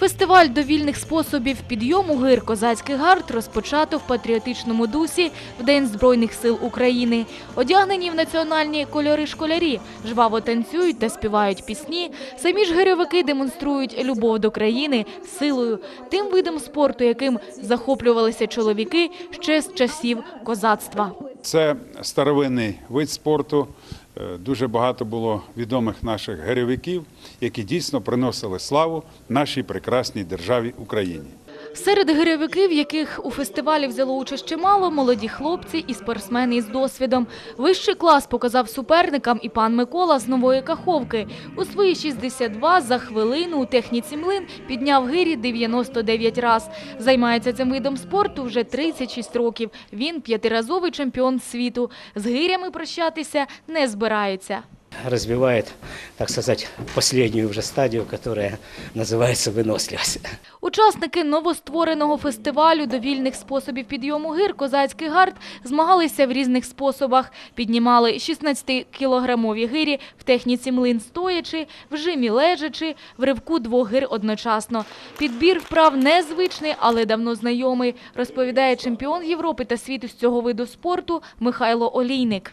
Фестиваль довільних способів підйому гир «Козацький гард» розпочато в патріотичному дусі в День Збройних сил України. Одягнені в національні кольори школярі, жваво танцюють та співають пісні. Самі ж гирьовики демонструють любов до країни силою, тим видом спорту, яким захоплювалися чоловіки ще з часів козацтва. Це старовинний вид спорту. Е, Дуже багато було відомих наших гирьовиків, які дійсно приносили славу нашій прекрасній державі Україні. Серед гирьовиків, яких у фестивалі взяло участь чимало, молоді хлопці і спортсмени із досвідом. Вищий клас показав суперникам і пан Микола з Нової Каховки. У свої 62 за хвилину у техніці млин підняв гирі 99 раз. Займається цим видом спорту вже 36 років. Він п'ятиразовий чемпіон світу. З гирями прощатися не збирається. Развивает, так сказать, последнюю уже стадию, которая называется выносливость. Учасники новоствореного фестивалю довільних способів підйому гир «Козацький гард» змагалися в різних способах. Піднімали 16-кілограмові гирі в техніці млин стоячи, в жимі лежачи, в ривку двох гир одночасно. Підбір вправ незвичний, але давно знайомий, розповідає чемпіон Європи та світу з цього виду спорту Михайло Олійник.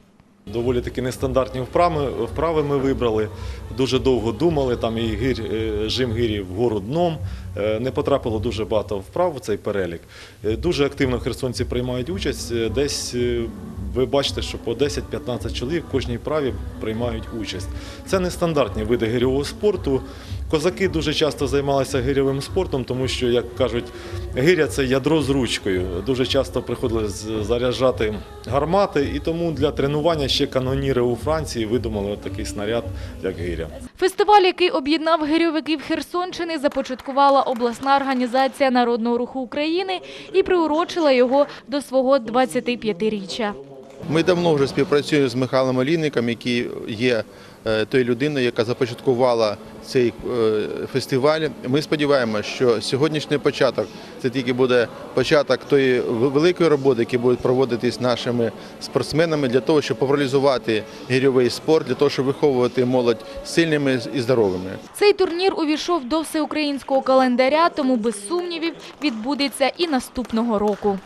Доволі таки нестандартні вправи, вправи ми вибрали. Дуже довго думали, там і гир, е, жим гирі вгору дном. Е, Не потрапило дуже багато вправ в цей перелік. Е, Дуже активно херсонці приймають участь. Десь ви бачите, що по 10-15 чоловік в кожній вправі приймають участь. Це нестандартні види гирьового спорту. Козаки дуже часто займалися гирьовим спортом, тому що, як кажуть, гиря це ядро з ручкою. Дуже часто приходили заряджати гармати, і тому для тренування ще каноніри у Франції видумали такий снаряд, як гиря. Фестиваль, який об'єднав гирьовиків Херсонщини, започаткувала обласна організація Народного руху України і приурочила його до свого 25-річчя. Ми давно вже співпрацюємо з Михайлом Олійником, який є тою людиною, яка започаткувала цей е, фестиваль. Ми сподіваємося, що сьогоднішній початок це тільки буде початок тої великої роботи, яка буде проводитись нашими спортсменами для того, щоб популяризувати гірьовий спорт, для того, щоб виховувати молодь сильними і здоровими. Цей турнір увійшов до всеукраїнського календаря, тому без сумнівів відбудеться і наступного року.